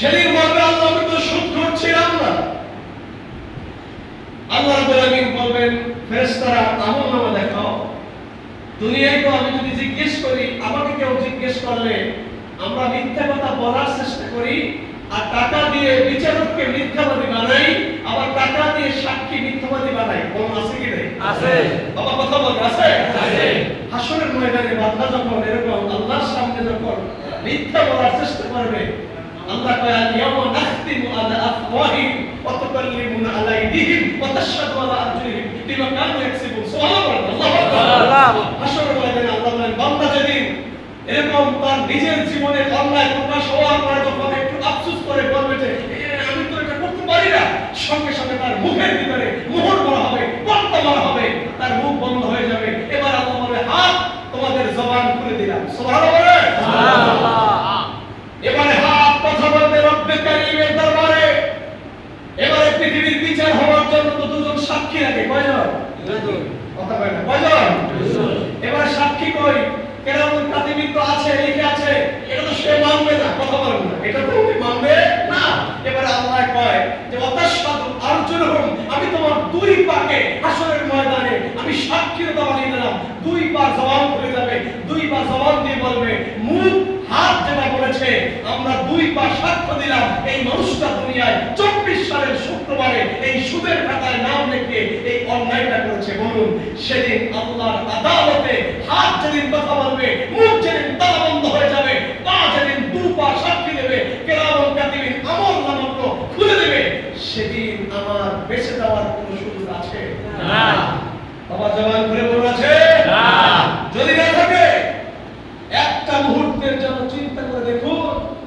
সেদিন বলবে আল্লাহ আমি তো সুদ করছিলাম না। আল্লাহ আলামিন বলবেন ফেরেশতারা আমল নামা দেখাও। দুনিয়ায় তো আমি যদি জিজ্ঞেস করি আমাকে কেউ জিজ্ঞেস করলে আমরা মিথ্যা কথা বলার চেষ্টা করি আর টাকা দিয়ে বিচারককে মিথ্যাবাদী বানাই আবার টাকা দিয়ে সাক্ষী মিথ্যাবাদী বানাই। কোন আছে কি নেই? আছে। বাবা কথা বল আছে? আছে। হাসরের ময়দানে বান্দা যখন এরকম আল্লাহর সামনে যখন মিথ্যা বলার চেষ্টা করবে আল্লাহ কয় আল ইয়াউমা নাখতিমু আলা আফওয়াহিহিম ওয়া তুকাল্লিমুনা আলা আইদিহিম ওয়া তাশহাদু আলা আরজুলিহিম বিমা কানু ইয়াকসিবুন সুবহানাল্লাহ আল্লাহ। হাসরের ময়দানে আল্লাহ বলেন বান্দা যেদিন এরকম তার নিজের অন্যায় প্রকাশ হওয়ার পরে যখন একটু আফসোস করে বলবে যে আমি তো এটা করতে পারি না সঙ্গে সঙ্গে তার মুখের ভিতরে মোহর করা হবে পর্দা মারা হবে তার মুখ বন্ধ হয়ে যাবে এবার আল্লাহ হাত তোমাদের জবান খুলে দিলাম সুবহানাল্লাহ। এবারে হাত কথা বলবে রব্বে কারিমের দরবারে এবারে পৃথিবীর বিচার হওয়ার জন্য তো দুজন সাক্ষী লাগে কয়জন? কথা কয় না। কয়জন? দুজন। সাক্ষী কই? কেরামুল কাতিবিন তো আছে লিখে আছে। এটা তো সে মানবে না কথা বলেন না। এটা তো উনি মানবে না। এবারে আল্লাহ কয় যে অতাশাদু আরজুলহুম আমি তোমার দুই পাকে হাসরের ময়দানে আমি সাক্ষীর দেওয়া নিয়ে দিলাম দুই পা জবান খুলে যাবে দুই পা জবান দিয়ে বলবে মুখ হাত যেটা বলেছে আমরা দুই পা সাক্ষ্য দিলাম এই মানুষটা দুনিয়ায় চব্বিশ সালের শুক্রবারে এই সুদের খাতায় নাম লিখে এই অন্যায়টা করেছে। বলুন সেদিন আল্লাহর আদালতে হাত যেদিন কথা বলবে মুখ যেদিন তালা বন্ধ হয়ে যাবে পা যেদিন দু পা সাক্ষী দেবে কেরামন কাতিবিন আমল নামক খুলে দেবে সেদিন আমার বেঁচে যাওয়ার কোনো সুযোগ আছে? না। বাবা জবান করে যুবকদের জন্য চিন্তা করে দেখুন